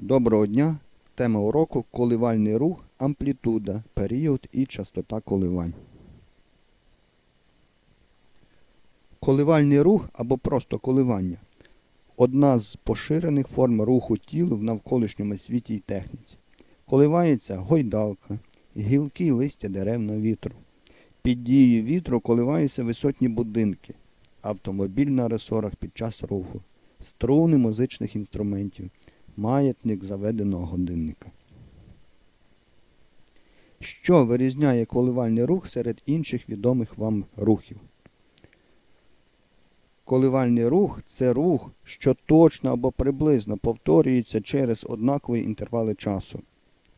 Доброго дня! Тема уроку коливальний рух, амплітуда, період і частота коливань. Коливальний рух або просто коливання одна з поширених форм руху тіла в навколишньому світі й техніці. Коливається гойдалка, гілки й листя дерев на вітру. Під дією вітру коливаються висотні будинки, автомобіль на ресорах під час руху, струни музичних інструментів, маятник заведеного годинника. Що вирізняє коливальний рух серед інших відомих вам рухів? Коливальний рух це рух, що точно або приблизно повторюється через однакові інтервали часу.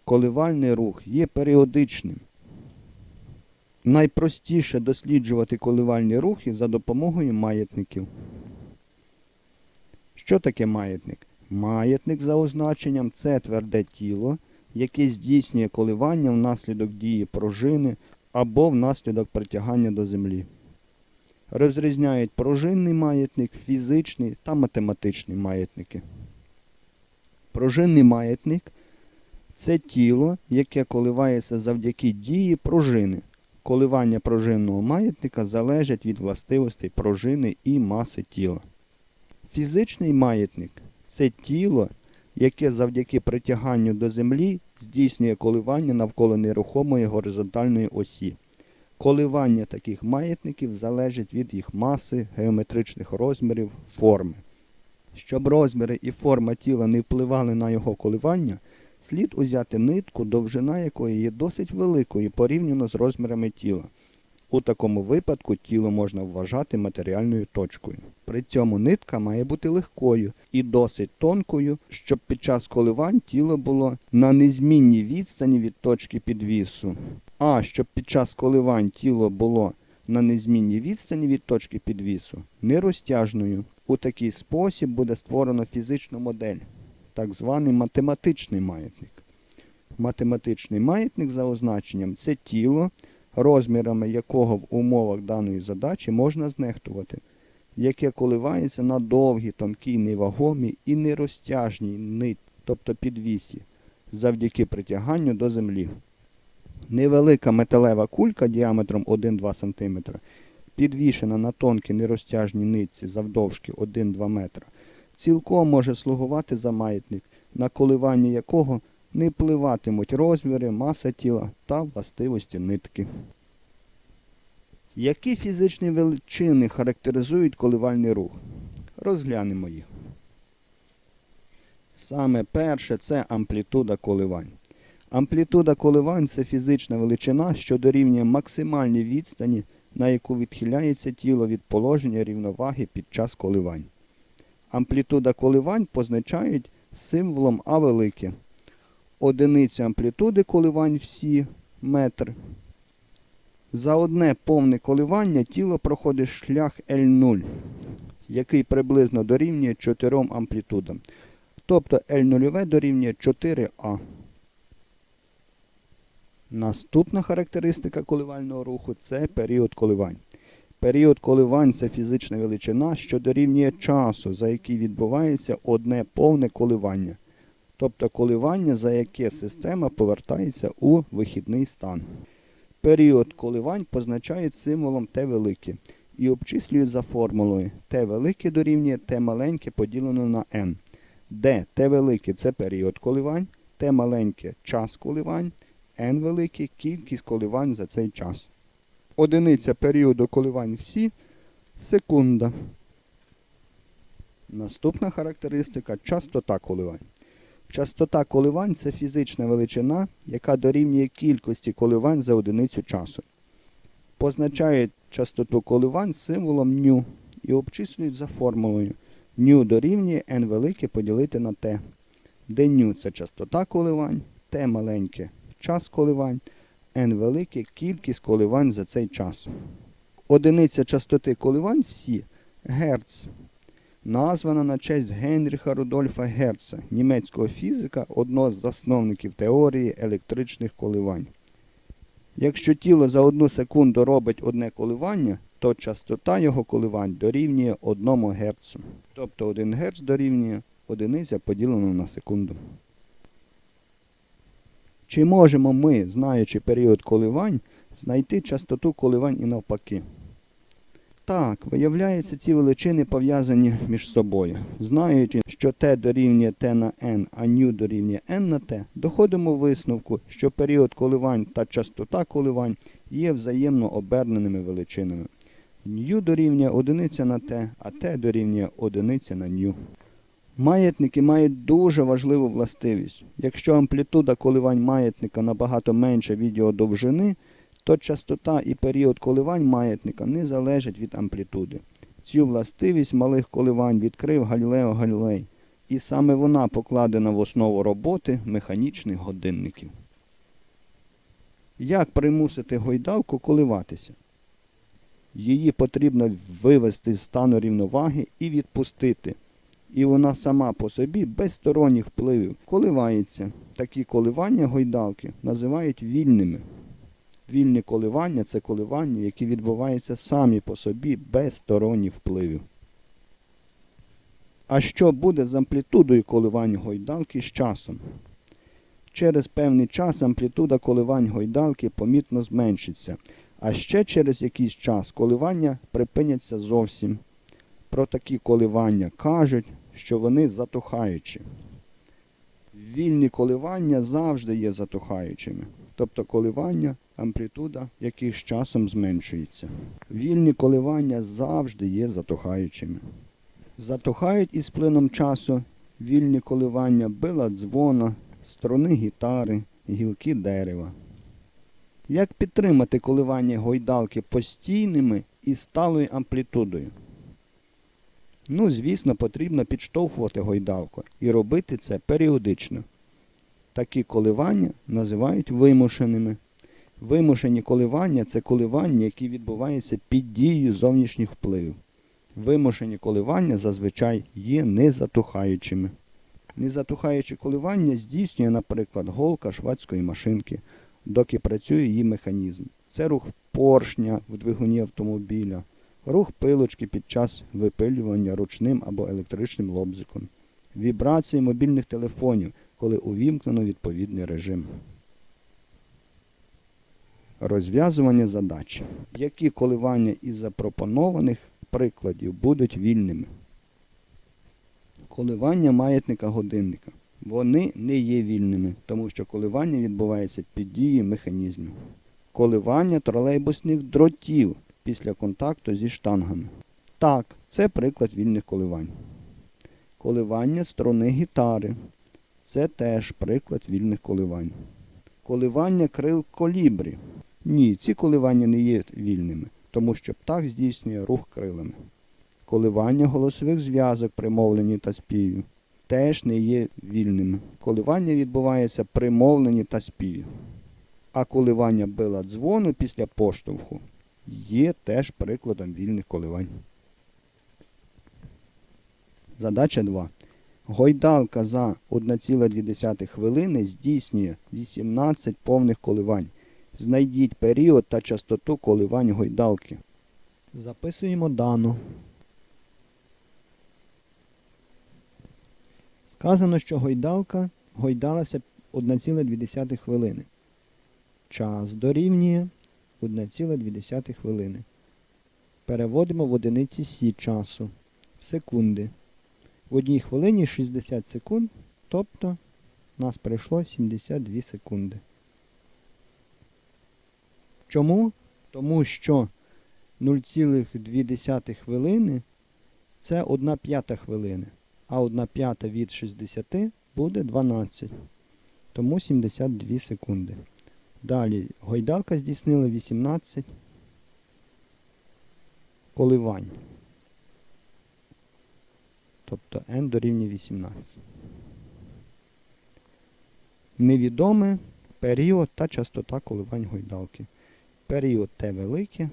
Коливальний рух є періодичним. Найпростіше досліджувати коливальні рухи за допомогою маятників. Що таке маятник? Маятник за означенням це тверде тіло, яке здійснює коливання внаслідок дії пружини або внаслідок притягання до землі. Розрізняють пружинний маятник, фізичний та математичний маятники. Пружинний маятник це тіло, яке коливається завдяки дії пружини. Коливання пружинного маятника залежить від властивостей пружини і маси тіла. Фізичний маятник це тіло, яке завдяки притяганню до землі здійснює коливання навколо нерухомої горизонтальної осі. Коливання таких маятників залежить від їх маси, геометричних розмірів, форми. Щоб розміри і форма тіла не впливали на його коливання, слід узяти нитку, довжина якої є досить великою порівняно з розмірами тіла. У такому випадку тіло можна вважати матеріальною точкою. При цьому нитка має бути легкою і досить тонкою, щоб під час коливань тіло було на незмінній відстані від точки підвісу. А щоб під час коливань тіло було на незмінній відстані від точки підвісу, нерозтяжною. У такий спосіб буде створено фізичну модель, так званий математичний маятник. Математичний маятник за означенням це тіло, розмірами якого в умовах даної задачі можна знехтувати, яке коливається на довгій, тонкій, невагомій і нерозтяжній нить, тобто підвісі, завдяки притяганню до землі. Невелика металева кулька діаметром 1-2 см, підвішена на тонкій нерозтяжній нитці завдовжки 1-2 метра, цілком може слугувати за маятник, на коливання якого не впливатимуть розміри, маса тіла та властивості нитки. Які фізичні величини характеризують коливальний рух? Розглянемо їх. Саме перше це амплітуда коливань. Амплітуда коливань це фізична величина, що дорівнює максимальній відстані, на яку відхиляється тіло від положення рівноваги під час коливань. Амплітуда коливань позначають символом А велике. Одиниця амплітуди коливань всі метр. За одне повне коливання тіло проходить шлях L0, який приблизно дорівнює 4 амплітудам. Тобто L0 дорівнює 4А. Наступна характеристика коливального руху це період коливань. Період коливань це фізична величина, що дорівнює часу, за який відбувається одне повне коливання. Тобто коливання, за яке система повертається у вихідний стан. Період коливань позначають символом Т велике і обчислюють за формулою Т велике дорівнює Т маленьке поділено на n, де Т велике це період коливань, Т маленьке час коливань, n велике кількість коливань за цей час. Одиниця періоду коливань всі секунда. Наступна характеристика частота коливань. Частота коливань це фізична величина, яка дорівнює кількості коливань за одиницю часу. Позначають частоту коливань символом ню і обчислюють за формулою ню дорівнює n велике поділити на t, де ню це частота коливань, t маленьке час коливань, n велике кількість коливань за цей час. Одиниця частоти коливань всі герц названа на честь Генріха Рудольфа Герца, німецького фізика, одного з засновників теорії електричних коливань. Якщо тіло за одну секунду робить одне коливання, то частота його коливань дорівнює 1 Гц. Тобто 1 Гц дорівнює одиниця поділено на секунду. Чи можемо ми, знаючи період коливань, знайти частоту коливань і навпаки? Так, виявляється, ці величини пов'язані між собою. Знаючи, що t дорівнює t на n, а ню дорівнює n на t, доходимо висновку, що період коливань та частота коливань є взаємно оберненими величинами. Ню дорівнює 1 на t, а t дорівнює 1 на ню. Маятники мають дуже важливу властивість. Якщо амплітуда коливань маятника набагато менша від його довжини, то частота і період коливань маятника не залежать від амплітуди. Цю властивість малих коливань відкрив Галілео Галілей, і саме вона покладена в основу роботи механічних годинників. Як примусити гойдалку коливатися? Її потрібно вивести з стану рівноваги і відпустити. І вона сама по собі без сторонніх впливів коливається. Такі коливання гойдалки називають вільними. Вільні коливання це коливання, які відбуваються самі по собі без сторонніх впливів. А що буде з амплітудою коливань гойдалки з часом? Через певний час амплітуда коливань гойдалки помітно зменшиться, а ще через якийсь час коливання припиняться зовсім. Про такі коливання кажуть, що вони затухаючі. Вільні коливання завжди є затухаючими, тобто коливання, амплітуда, яких з часом зменшується. Вільні коливання завжди є затухаючими. Затухають із плином часу вільні коливання била дзвона, струни гітари, гілки дерева. Як підтримати коливання гойдалки постійними і сталою амплітудою? Ну, звісно, потрібно підштовхувати гойдалку і робити це періодично. Такі коливання називають вимушеними. Вимушені коливання це коливання, які відбуваються під дією зовнішніх впливів. Вимушені коливання зазвичай є незатухаючими. Незатухаючі коливання здійснює, наприклад, голка швадської машинки, доки працює її механізм. Це рух поршня в двигуні автомобіля, рух пилочки під час випилювання ручним або електричним лобзиком, вібрації мобільних телефонів, коли увімкнено відповідний режим. Розв'язування задач. Які коливання із запропонованих прикладів будуть вільними? Коливання маятника годинника. Вони не є вільними, тому що коливання відбувається під дією механізмів. Коливання тролейбусних дротів після контакту зі штангами. Так, це приклад вільних коливань. Коливання струни гітари. Це теж приклад вільних коливань. Коливання крил колібрі. Ні, ці коливання не є вільними, тому що птах здійснює рух крилами. Коливання голосових зв'язок при мовленні та співі теж не є вільними. Коливання відбувається при мовленні та співі. А коливання била дзвону після поштовху є теж прикладом вільних коливань. Задача 2. Гойдалка за 1,2 хвилини здійснює 18 повних коливань. Знайдіть період та частоту коливань гойдалки. Записуємо дану. Сказано, що гойдалка гойдалася 1,2 хвилини. Час дорівнює 1,2 хвилини. Переводимо в одиниці сі часу. Секунди. В одній хвилині 60 секунд, тобто нас пройшло 72 секунди. Чому? Тому що 0,2 хвилини це 1 п'ята хвилини, а 1 п'ята від 60 буде 12. Тому 72 секунди. Далі гойдалка здійснила 18 коливань. Тобто n дорівнює 18. Невідоме період та частота коливань гойдалки. Період Т велике,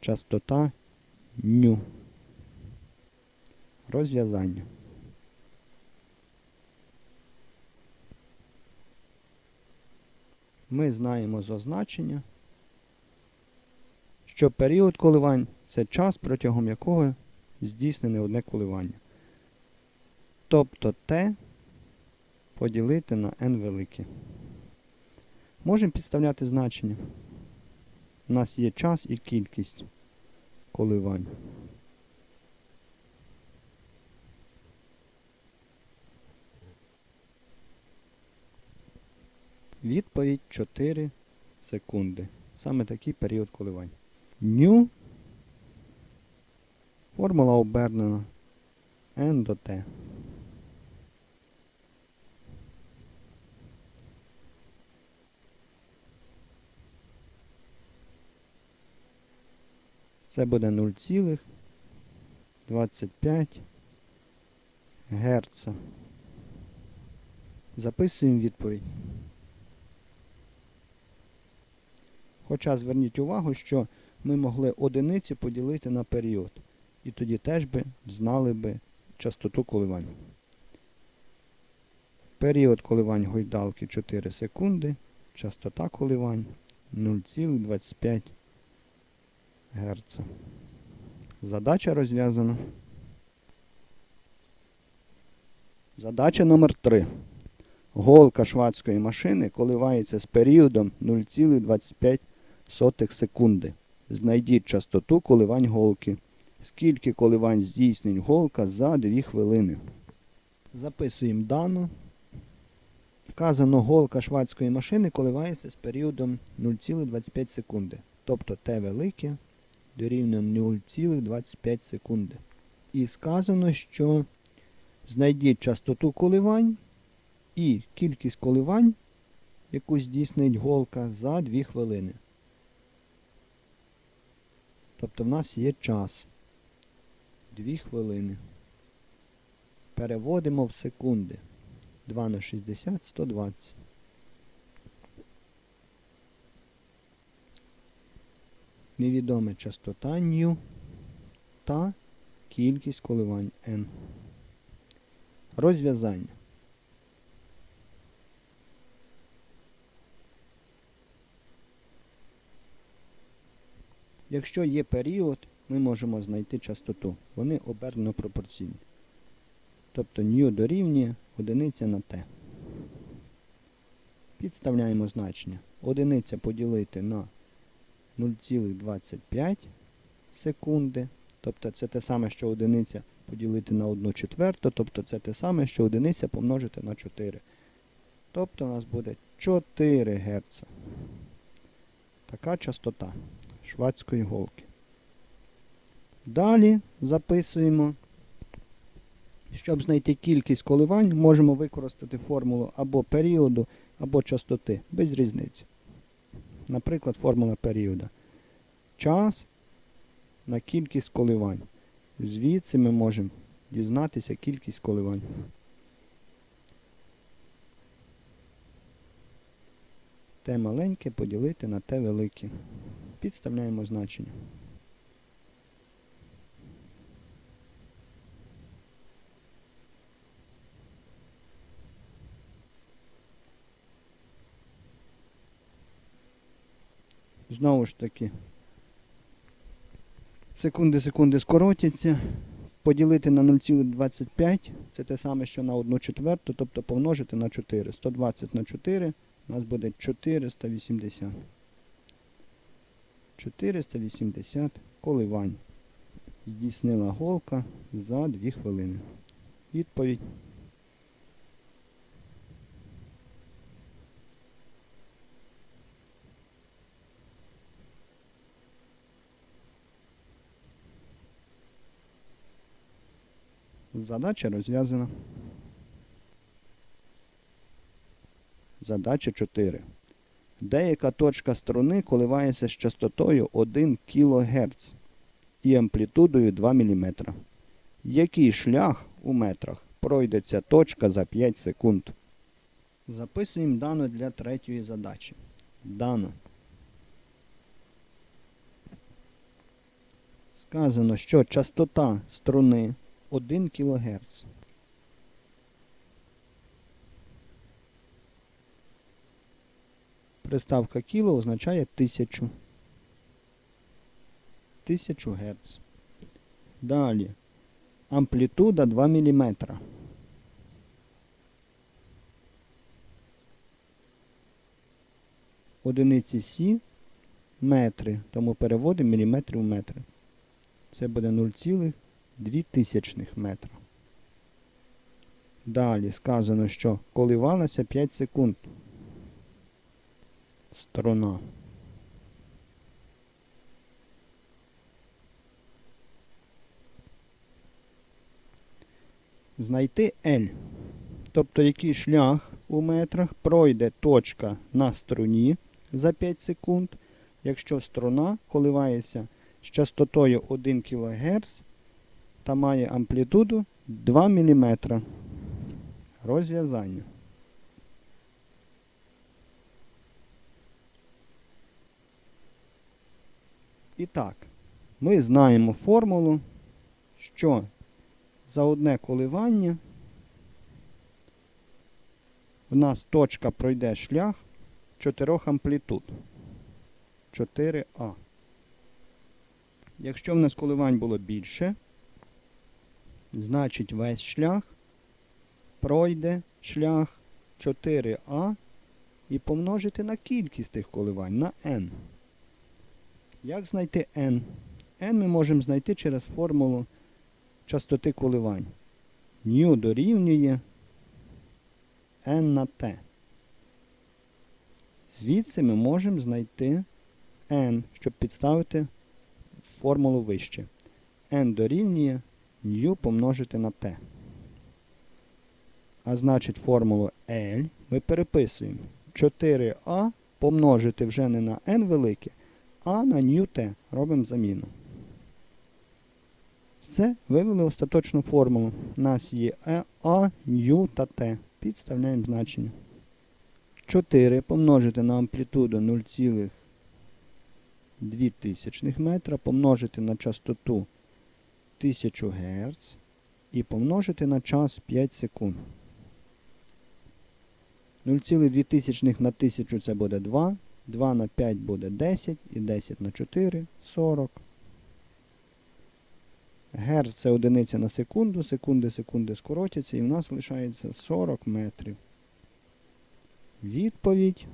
частота ню. Розв'язання. Ми знаємо з означення, що період коливань це час, протягом якого здійснене одне коливання. Тобто Т поділити на n велике. Можемо підставляти значення. У нас є час і кількість коливань. Відповідь 4 секунди. Саме такий період коливань. Ню. Формула обернена n до t. Це буде 0,25 Герца. Записуємо відповідь. Хоча зверніть увагу, що ми могли одиницю поділити на період. І тоді теж би знали би частоту коливань. Період коливань гойдалки 4 секунди, частота коливань 0,25 Гц. Задача розв'язана. Задача номер 3. Голка швадської машини коливається з періодом 0,25 секунди. Знайдіть частоту коливань голки. Скільки коливань здійснить голка за 2 хвилини. Записуємо дану. Вказано голка швадської машини коливається з періодом 0,25 секунди. Тобто Т велике дорівнює 0,25 секунди. І сказано, що знайдіть частоту коливань і кількість коливань, яку здійснить голка за 2 хвилини. Тобто в нас є час. 2 хвилини. Переводимо в секунди. 2 на 60 120. Невідоме частота ню та кількість коливань n. Розв'язання. Якщо є період, ми можемо знайти частоту. Вони обернено пропорційні. Тобто ню дорівнює одиниця на t. Підставляємо значення. Одиниця поділити на 0,25 секунди. Тобто це те саме, що одиниця поділити на 1 четверту, тобто це те саме, що одиниця помножити на 4. Тобто у нас буде 4 Гц. Така частота швадської голки. Далі записуємо. Щоб знайти кількість коливань, можемо використати формулу або періоду, або частоти, без різниці. Наприклад, формула періода. Час на кількість коливань. Звідси ми можемо дізнатися кількість коливань. Те маленьке поділити на те велике. Підставляємо значення. Знову ж таки, секунди секунди скоротяться. Поділити на 0,25 це те саме, що на 1 четверту, тобто помножити на 4. 120 на 4 у нас буде 480. 480 коливань. Здійснила голка за 2 хвилини. Відповідь. Задача розв'язана. Задача 4. Деяка точка струни коливається з частотою 1 кГц і амплітудою 2 мм. Який шлях у метрах пройде ця точка за 5 секунд? Записуємо дану для третьої задачі. Дано. Сказано, що частота струни 1 кГц. Приставка кіло означає 1000. 1000 Гц. Далі. Амплітуда 2 мм. Одиниці Сі метри, тому переводимо міліметри в метри. Це буде 0,0 тисячних метра. Далі сказано, що коливалася 5 секунд. Сторона. Знайти L. Тобто який шлях у метрах пройде точка на струні за 5 секунд, якщо струна коливається з частотою 1 кГц та має амплітуду 2 мм. Розв'язання. І так, ми знаємо формулу, що за одне коливання в нас точка пройде шлях чотирьох амплітуд. 4А. Якщо в нас коливань було більше, значить весь шлях пройде шлях 4А і помножити на кількість тих коливань на n. Як знайти n? n ми можемо знайти через формулу частоти коливань. Ню дорівнює n на t. Звідси ми можемо знайти n, щоб підставити формулу вище. n дорівнює ню помножити на t. А значить формулу L ми переписуємо 4a помножити вже не на n велике, а на ню t. Робимо заміну. Все, вивели остаточну формулу. У нас є е, А, та Т. Підставляємо значення. 4 помножити на амплітуду 0,2 метра, помножити на частоту 1000 Гц і помножити на час 5 секунд. 0,2 на 1000 це буде 2, 2 на 5 буде 10 і 10 на 4 40. Герц це одиниця на секунду, секунди, секунди скоротяться, і в нас лишається 40 метрів. Відповідь.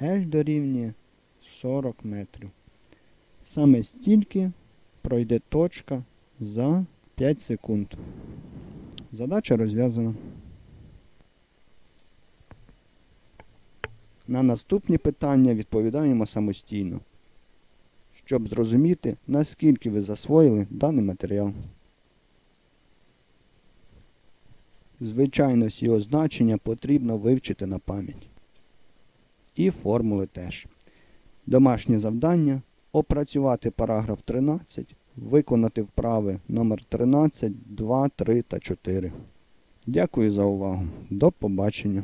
L дорівнює 40 метрів. Саме стільки пройде точка за 5 секунд. Задача розв'язана. На наступні питання відповідаємо самостійно щоб зрозуміти, наскільки ви засвоїли даний матеріал. Звичайно, всі його значення потрібно вивчити на пам'ять. І формули теж. Домашнє завдання опрацювати параграф 13, виконати вправи номер 13, 2, 3 та 4. Дякую за увагу. До побачення.